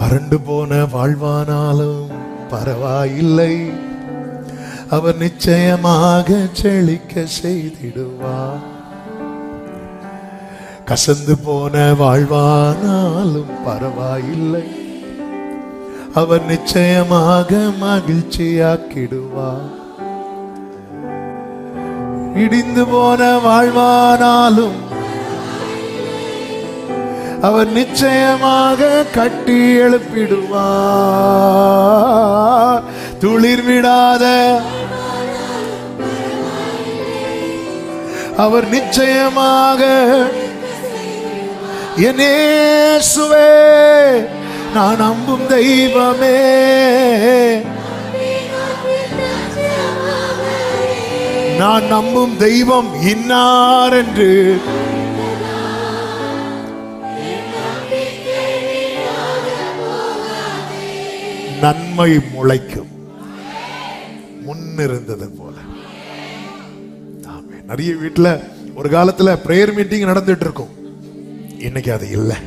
வறண்டு போன வாழ்வானாலும் பரவாயில்லை. அவர் நிச்சயமாக செழிக்க செய்திடுவார் கசந்து போன வாழ்வானாலும் பரவாயில்லை. அவர் நிச்சயமாக மகிழ்ச்சியாக்கிடுவார் இடிந்து போன வாழ்வானாலும் அவர் நிச்சயமாக கட்டி எழுப்பிடுவார். துளிர் விடாத அவர் நிச்சயமாக என் நான் நம்பும் தெய்வமே. நான் நம்பும் தெய்வம் இன்னார் என்று நன்மை முளைக்கும். முன்னிருந்தது போல. நிறைய வீட்டுல ஒரு காலத்துல பிரேயர் மீட்டிங் நடந்துட்டு இருக்கும் இன்னைக்கு அது இல்லை.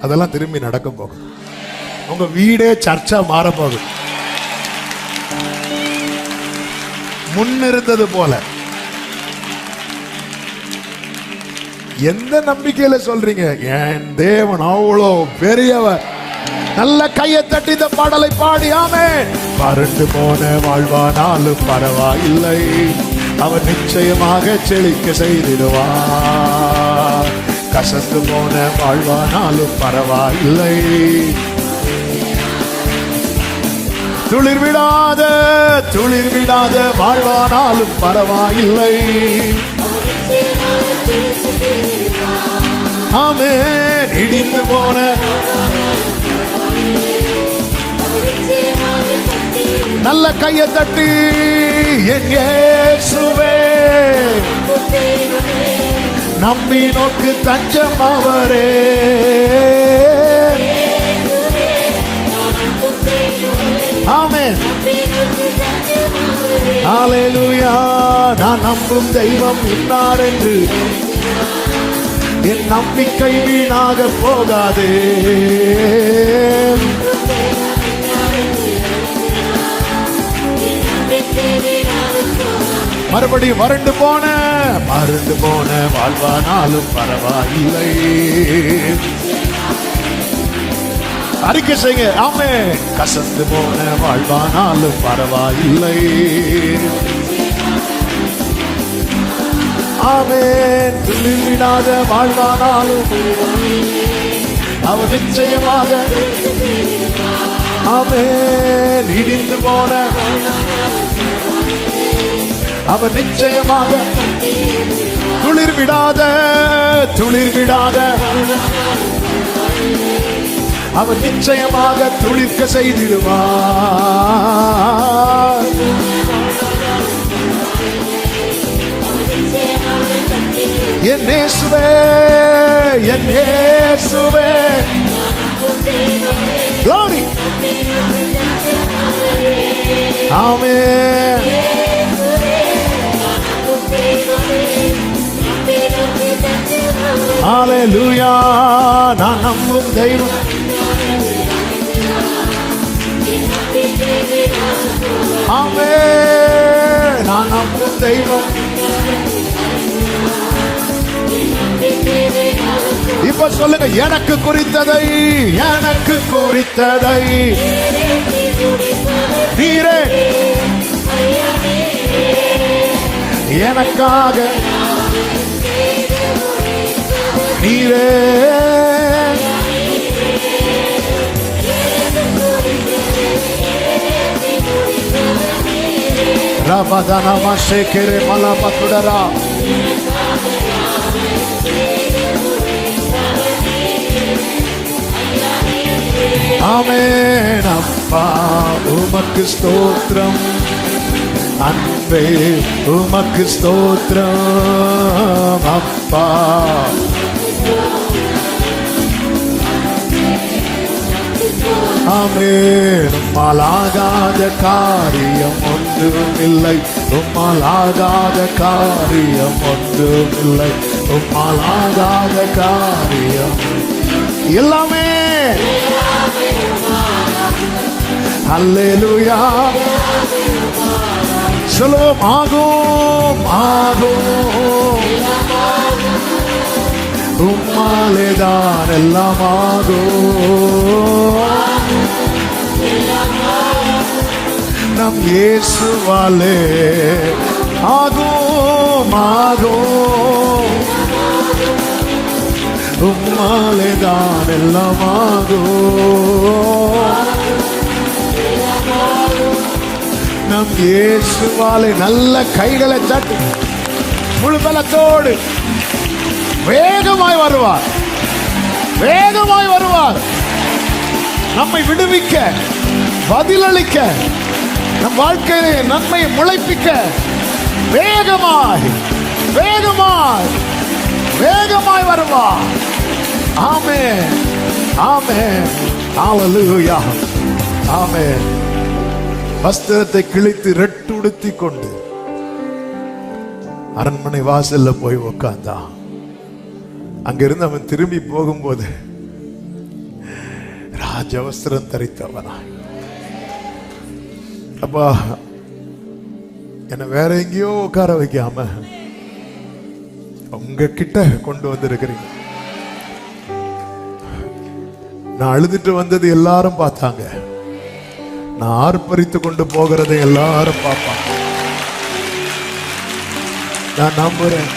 அதெல்லாம் திரும்பி நடக்க போகுது உங்க வீடே சர்ச்சா மாற போகுது முன்னிருந்தது போல. எந்த நம்பிக்கையில சொல்றீங்க? என் தேவன் அவ்வளோ பெரியவர். நல்ல கையை தட்டி இந்த பாடலை பாடி ஆமே போன வாழ்வானாலும் பரவாயில்லை. அவர் நிச்சயமாக செழிக்க செய்திடுவார் கசந்து போன வாழ்வானாலும் பரவாயில்லை. துளிர் விடாத துளிர் விடாத வாழ்வானாலும் பரவாயில்லை. ஆமே இடிந்து போன நல்ல கையை தட்டி என் இயேசுவே. நம்பி நோக்கு தஞ்சம் அவரே. ஆமென். ஹalleluya. நான் நம்பும் தெய்வம் இன்னார் என்று. என் நம்பிக்கை வீணாக போகாதே. மறுபடியும் வறண்டு போன. மறந்து போன வாழ்வானாலும் பரவாயில்லை. அறிக்கை செய்யுங்க. ஆமே. கசந்து போன வாழ்வானாலும் பரவாயில்லை. ஆமே. துளிர்விடாத வாழ்வானாலும். அவர் நிச்சயமாக. ஆமே. இடிந்து போன. அவர் நிச்சயமாக துளிர் விடாத துளிர் விடாத. அவர் நிச்சயமாக துளிர்க்க செய்திடுவார். என் நேசுவே என் நேசுவே Glory. ஆமென் ஹalleluya நான் நம்பும் தெய்வம். ஆமே நான் நம்பும் தெய்வம். இப்ப சொல்லுங்க எனக்கு குறித்ததை எனக்கு குறித்ததை. நீரே எனக்காக நீரே. ரபதனம சேகரே மலபத்துடரா ஆமென் அப்பா உமக்கு ஸ்தோத்திரம். அன்பே உமக்கு ஸ்தோத்திரம். அப்பா. ஆமென். உம்மாலாகாத காரியம் ஒன்றும் இல்லை உம்மாலாகாத காரியம் ஒன்றும் இல்லை உம்மாலாகாத காரியம். எல்லாமே. அல்லேலுயா. சொல்லுவோம் ஆகும் ஆகும். உம்மாலே தான் எல்லாம் ஆகும் நம் இயேசுவாலே ஆகும் ஆகும். உம்மாலே தான் எல்லாம் ஆகும் நம் இயேசுவாலே நல்ல கைகளை தட்டு முழு பலத்தோடு வேகமாய் வருவார். வேகமாய் வருவார். நம்மை விடுவிக்க பதிலளிக்க நம் வாழ்க்கையிலே நன்மையை முளைப்பிக்க வேகமாய் வேகமாய் வேகமாய் வருவார். ஆமே ஆமே ஆலலுயா ஆமே வஸ்திரத்தை கிழித்து ரெட்டுடுத்தி கொண்டு அரண்மனை வாசல்ல போய் உக்காந்தான். அங்கிருந்து அவன் திரும்பி போகும்போது ராஜவஸ்திரம் தரித்தவனாய் அப்பா என்னை வேற எங்கேயோ உட்கார வைக்காம உங்க கிட்ட கொண்டு வந்திருக்கிறீங்க. நான் அழுதுட்டு வந்தது எல்லாரும் பார்த்தாங்க. நான் ஆர்ப்பரித்து கொண்டு போகிறதை எல்லாரும் பார்ப்பாங்க. நான் நம்புறேன்.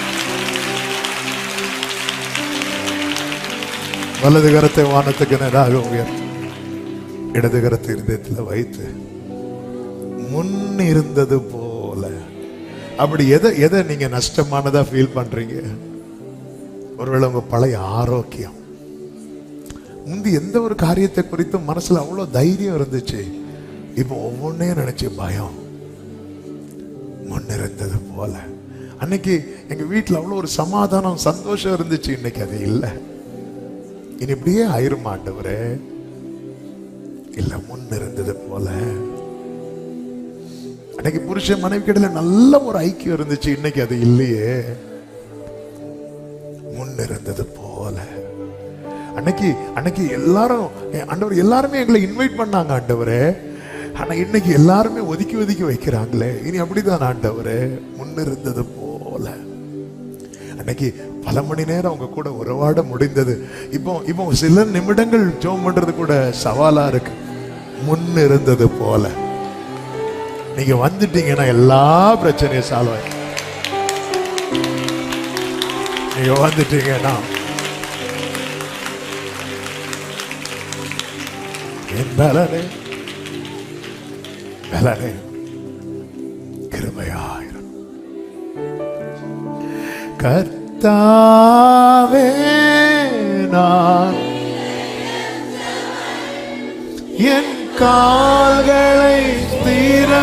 வலது கரத்தை வானத்துக்கு நேராக உயர் இடது கரத்தை இருதயத்தில் வைத்து முன் இருந்தது போல. அப்படி எதை எதை நீங்க நஷ்டமானதா ஃபீல் பண்றீங்க? ஒருவேளை உங்க பழைய ஆரோக்கியம். முந்தி எந்த ஒரு காரியத்தை குறித்தும் மனசுல அவ்வளோ தைரியம் இருந்துச்சு. இப்போ ஒவ்வொன்றையும் நினைச்சு பயம். முன்னிருந்தது போல. அன்னைக்கு எங்க வீட்டில் அவ்வளோ ஒரு சமாதானம் சந்தோஷம் இருந்துச்சு. இன்னைக்கு அது இல்லை. இனி இப்படியே ஆயிரும் ஆண்டவரே. இல்ல முன் இருந்தது போல. அன்னைக்கு புருஷன் மனைவி கிட்ட நல்ல ஒரு ஐக்கியம் இருந்துச்சு. இன்னைக்கு அது இல்லையே. முன் இருந்தது போல. அன்னைக்கு அன்னைக்கு எல்லாரும் ஆண்டவர் எல்லாருமே எங்களை இன்வைட் பண்ணாங்க ஆண்டவரே. ஆனா இன்னைக்கு எல்லாருமே ஒதுக்கி ஒதுக்கி வைக்கிறாங்களே. இனி அப்படிதான் ஆண்டவரே. முன் இருந்தது போல. அன்னைக்கு பல மணி நேரம் அவங்க கூட உறவாட முடிந்தது. இப்போ இப்போ சில நிமிடங்கள் ஜோம் பண்றது கூட சவாலா இருக்கு. முன் இருந்தது போல. நீங்க வந்துட்டீங்கன்னா எல்லா பிரச்சனையும் சால்வ் ஆயிடும் நீங்க வந்துட்டீங்கன்னா என் பலனே பலனே கர் கர்த்தாவே நான். என் கால்களை ஸ்திரப்படுத்தும்.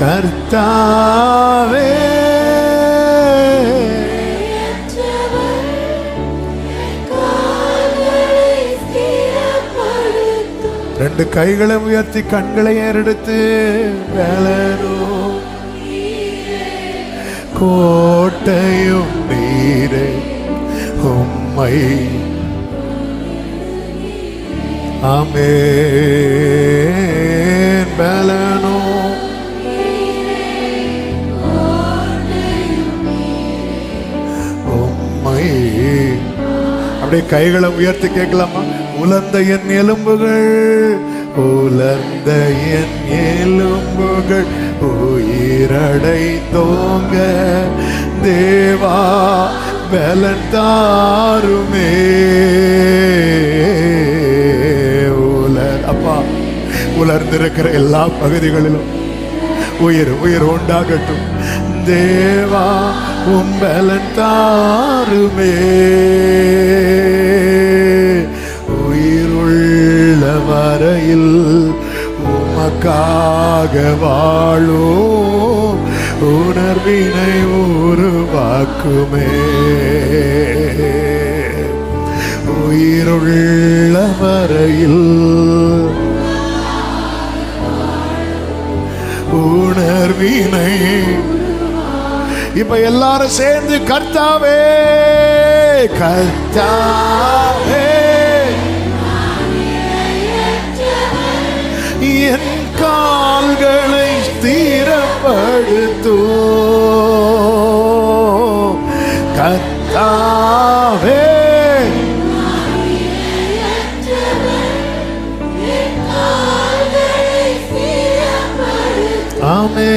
கர்த்தாவே. ரெண்டு கைகளை உயர்த்தி கண்களை ஏறெடுத்து வேலை கோட்டையும் நீரே உம்மை. ஆமென். பலனோ. உம்மை. அப்படியே கைகளை உயர்த்தி கேட்கலாமா? உலர்ந்த என் எலும்புகள். உலர்ந்த என் எலும்புகள் உயிரடை தோங்க. தேவா பலன் தாருமே உலர் அப்பா உலர்ந்திருக்கிற எல்லா பகுதிகளிலும் உயிர் உயிர் உண்டாகட்டும். தேவா உம்பலன் தாருமே வரையில் உமக்காக வாழோ. உணர்வினை உருவாக்குமே உயிருள்ள வரையில் உணர்வினை. இப்ப எல்லாரும் சேர்ந்து கர்த்தாவே கர்த்தாவே. கத்தாவே. ஆமே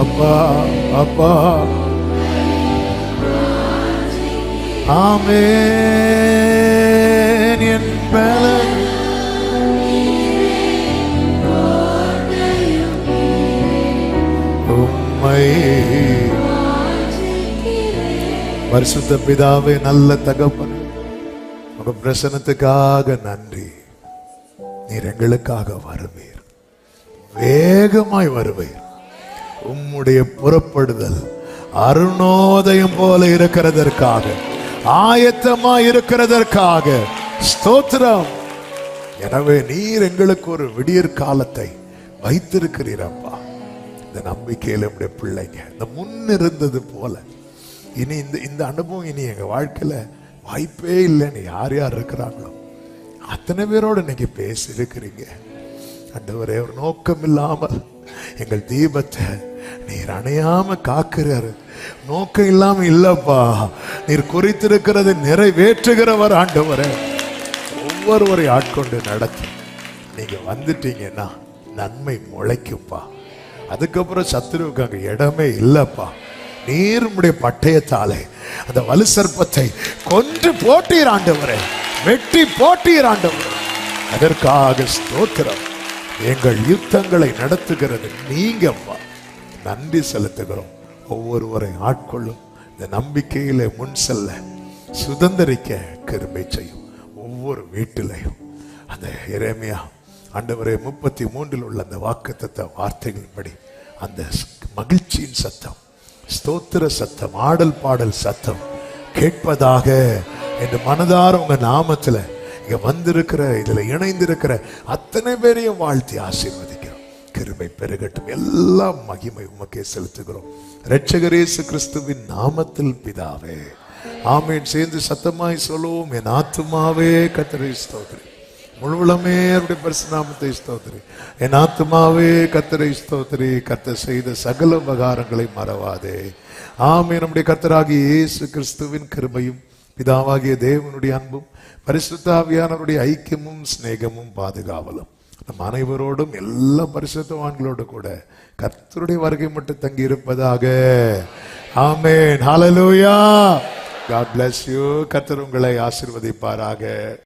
அப்பா அப்பா. ஆமே பரிசுத்த பிதாவே நல்ல தகப்பன் உங்க பிரசனத்துக்காக நன்றி. நீர் எங்களுக்காக வருவீர். வேகமாய் வருவீர். உம்முடைய புறப்படுதல் அருணோதயம் போல இருக்கிறதற்காக ஆயத்தமா இருக்கிறதற்காக ஸ்தோத்திரம். எனவே நீர் எங்களுக்கு ஒரு விடியற் காலத்தை வைத்திருக்கிறீரப்பா இந்த நம்பிக்கையில் நம்முடைய பிள்ளைங்க இந்த முன் இருந்தது போல இனி இந்த இந்த அனுபவம் இனி எங்கள் வாழ்க்கையில் வாய்ப்பே இல்லைன்னு யார் யார் இருக்கிறாங்களோ. அத்தனை பேரோடு இன்னைக்கு பேசியிருக்கிறீங்க. அண்டவரே ஒரு நோக்கம் இல்லாமல் எங்கள் தீபத்தை நீர் அணையாம காக்கிறாரு. நோக்கம் இல்லாம இல்லப்பா. நீர் குறித்திருக்கிறது நிறைவேற்றுகிறவர் ஆண்டவரே. ஒவ்வொருவரை ஆட்கொண்டு நடத்தி. நீங்க வந்துட்டீங்கன்னா நன்மை முளைக்கும்பா அதுக்கப்புறம் சத்துருவுக்கு அங்க இடமே இல்லப்பா. நீர் உடைய பட்டயத்தாலே அந்த வலு சர்ப்பத்தை கொன்று போட்டீர் ஆண்டவரே வெட்டி போட்டீர் ஆண்டவரே. அதற்காக ஸ்தோத்திரம். எங்கள் யுத்தங்களை நடத்துகிறது நீங்கப்பா நன்றி செலுத்துகிறோம். ஒவ்வொருவரை ஆட்கொள்ளும். இந்த நம்பிக்கையில முன் செல்ல சுதந்திரிக்க கருமை செய்யும். ஒவ்வொரு வீட்டிலையும். அந்த இறைமையா ஆண்டவரே முப்பத்தி மூன்றில் உள்ள அந்த வாக்குத்தத்த வார்த்தைகளின்படி அந்த மகிழ்ச்சியின் சத்தம் ஸ்தோத்திர சத்தம் ஆடல் பாடல் சத்தம் கேட்பதாக என்று மனதார உங்க நாமத்துல இங்க வந்திருக்கிற இதுல இணைந்திருக்கிற அத்தனை பேரையும் வாழ்த்தி ஆசீர்வதிக்கிறோம். கிருமை பெருகட்டும். எல்லாம் மகிமை உமக்கே செலுத்துகிறோம். ரட்சகரேசு கிறிஸ்துவின் நாமத்தில் பிதாவே. ஆமேன். சேர்ந்து சத்தமாய் சொல்லுவோம். என் ஆத்துமாவே கத்தரை ஸ்தோத்திரி முழுவலமே அவருடைய பரிசுநாமத்தை ஸ்தோத்திரி. என் ஆத்மாவே கத்தரை ஸ்தோத்திரி. கத்தர் செய்த சகல உபகாரங்களை மறவாதே. ஆமே நம்முடைய கத்தராகிய இயேசு கிறிஸ்துவின் கிருபையும் பிதாவாகிய தேவனுடைய அன்பும் பரிசுத்தாவியானவருடைய ஐக்கியமும் சிநேகமும் பாதுகாவலும். நம் அனைவரோடும் எல்லா பரிசுத்தவான்களோடு கூட கர்த்தருடைய வருகை மட்டும் தங்கி இருப்பதாக ஆமேன். ஹalleluya God bless you. கர்த்தர் உங்களை ஆசிர்வதிப்பாராக.